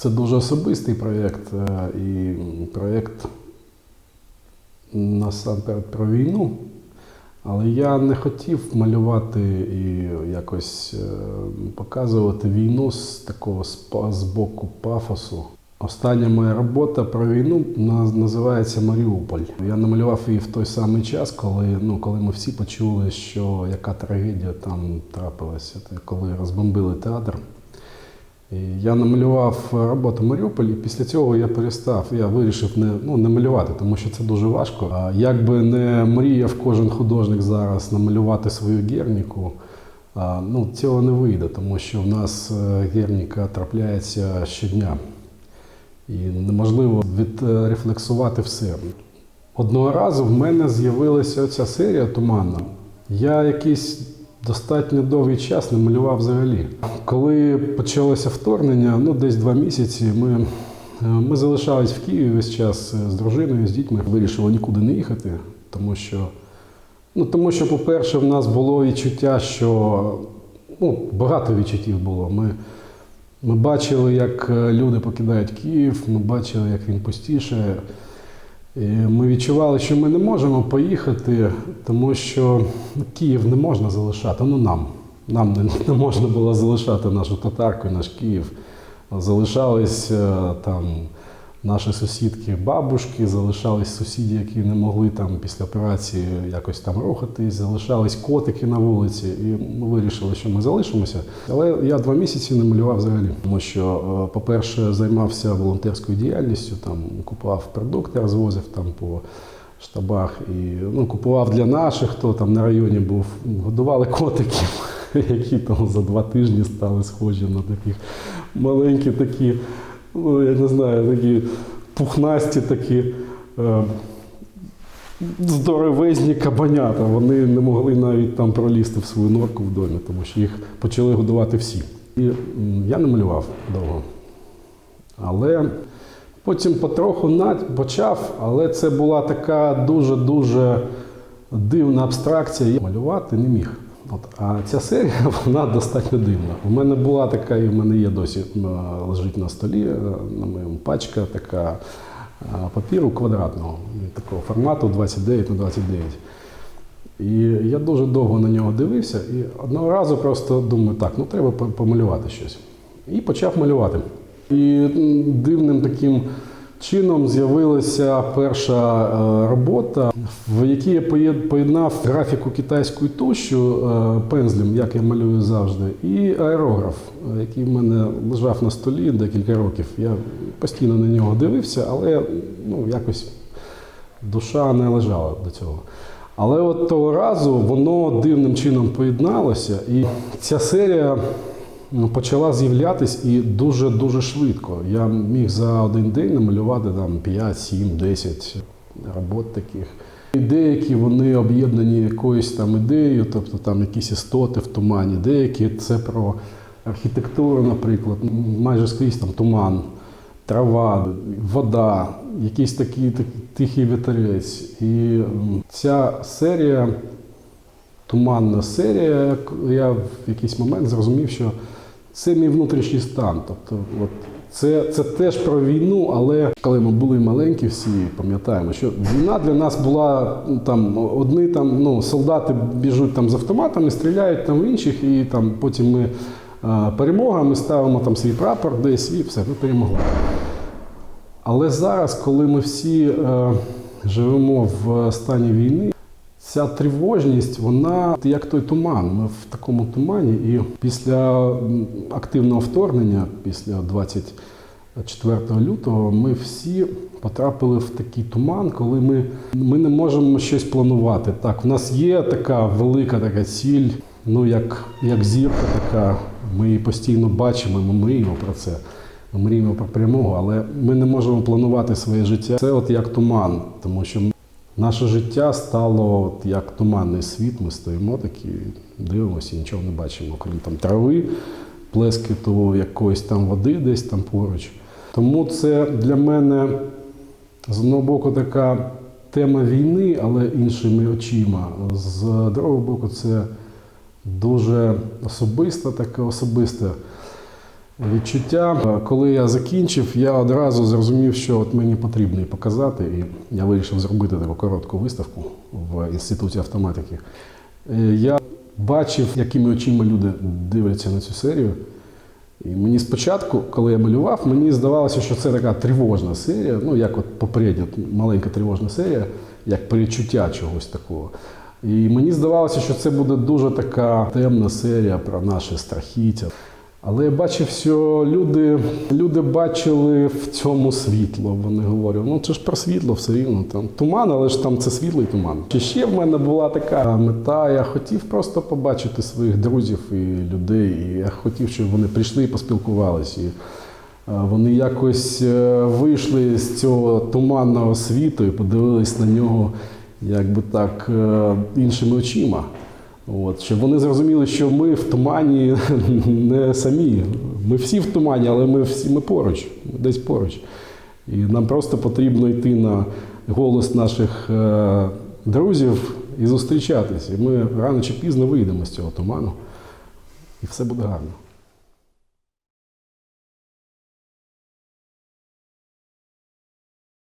Це дуже особистий проєкт е, і проєкт насамперед про війну. Але я не хотів малювати і якось е, показувати війну з такого з боку пафосу. Остання моя робота про війну називається Маріуполь. Я намалював її в той самий час, коли, ну, коли ми всі почули, що яка трагедія там трапилася, коли розбомбили театр. Я намалював роботу Маріуполь, і після цього я перестав. Я вирішив не, ну, не малювати, тому що це дуже важко. А як би не мріяв кожен художник зараз намалювати свою герніку, а, ну, цього не вийде, тому що в нас е, герніка трапляється щодня. І неможливо відрефлексувати все. Одного разу в мене з'явилася ця серія туманна. Я якийсь достатньо довгий час не малював взагалі. Коли почалося вторгнення, ну десь два місяці, ми, е, ми залишались в Києві весь час е, з дружиною, з дітьми. Вирішили нікуди не їхати, тому що, ну, тому що, по-перше, в нас було відчуття, що ну, багато відчуттів було. Ми, ми бачили, як е, люди покидають Київ, ми бачили, як він пустішає. І ми відчували, що ми не можемо поїхати, тому що Київ не можна залишати. Ну нам. Нам не, не можна було залишати нашу татарку, наш Київ. Залишались е, там наші сусідки, бабушки, залишались сусіди, які не могли там після операції якось там рухатись, залишались котики на вулиці. І ми вирішили, що ми залишимося. Але я два місяці не малював взагалі, тому що, е, по-перше, займався волонтерською діяльністю, там купував продукти, розвозив там по штабах і ну, купував для наших, хто там на районі був, годували котиків, які там за два тижні стали схожі на таких маленькі такі, ну я не знаю, такі пухнасті такі. Е, Здоровезні кабанята. Вони не могли навіть там пролізти в свою норку в домі, тому що їх почали годувати всі. І я не малював довго. Але потім потроху почав, але це була така дуже-дуже дивна абстракція. Я малювати не міг. От, а ця серія вона достатньо дивна. У мене була така, і в мене є досі е, лежить на столі, е, на моєму пачка така е, папіру квадратного, такого формату 29 на 29. І я дуже довго на нього дивився, і одного разу просто думаю, так, ну треба помалювати щось. І почав малювати. І дивним таким чином з'явилася перша е, робота, в якій я поєднав графіку китайською тушю е, пензлем, як я малюю завжди, і аерограф, е, який в мене лежав на столі декілька років. Я постійно на нього дивився, але ну, якось душа не лежала до цього. Але от того разу воно дивним чином поєдналося, і ця серія почала з'являтись і дуже-дуже швидко. Я міг за один день намалювати там 5, 7, 10 робот таких. І деякі вони об'єднані якоюсь там ідеєю, тобто там якісь істоти в тумані, деякі це про архітектуру, наприклад, майже скрізь там туман трава, вода, якийсь такий тихий вітерець. І ця серія, туманна серія, я в якийсь момент зрозумів, що це мій внутрішній стан. Тобто, от, це, це теж про війну, але коли ми були маленькі, всі пам'ятаємо, що війна для нас була ну, там одні там ну солдати біжуть там з автоматами, стріляють там в інших, і там потім ми е, перемога, ми ставимо там свій прапор десь і все, ми перемогли. Але зараз, коли ми всі е, живемо в стані війни, ця тривожність, вона як той туман. Ми в такому тумані, і після активного вторгнення, після 24 лютого, ми всі потрапили в такий туман, коли ми, ми не можемо щось планувати. Так, в нас є така велика така ціль, ну як, як зірка така. Ми її постійно бачимо, ми мріємо про це. Ми мріємо про перемогу, але ми не можемо планувати своє життя. Це от як туман, тому що наше життя стало от як туманний світ. Ми стоїмо такі, дивимося нічого не бачимо, крім там трави, плескіту якоїсь там води десь там поруч. Тому це для мене з одного боку така тема війни, але іншими очима. З другого боку, це дуже особиста, таке особисте Відчуття, е, коли я закінчив, я одразу зрозумів, що от мені потрібно показати, і я вирішив зробити таку коротку виставку в інституті автоматики. Е, Я бачив, якими очима люди дивляться на цю серію. І мені спочатку, коли я малював, мені здавалося, що це така тривожна серія, ну як от попередня маленька тривожна серія, як перечуття чогось такого. І мені здавалося, що це буде дуже така темна серія про наші страхіття. Але я бачив, що люди, люди бачили в цьому світло. Вони говорять, ну це ж про світло все рівно. Там туман, але ж там це світлий туман. Чи ще в мене була така мета? Я хотів просто побачити своїх друзів і людей. І я хотів, щоб вони прийшли і поспілкувалися. Е, вони якось е, вийшли з цього туманного світу і подивились на нього, якби так, е, іншими очима. От, щоб вони зрозуміли, що ми в тумані не самі. Ми всі в тумані, але ми всі ми поруч, десь поруч. І нам просто потрібно йти на голос наших е, друзів і зустрічатися. І ми рано чи пізно вийдемо з цього туману, і все буде гарно.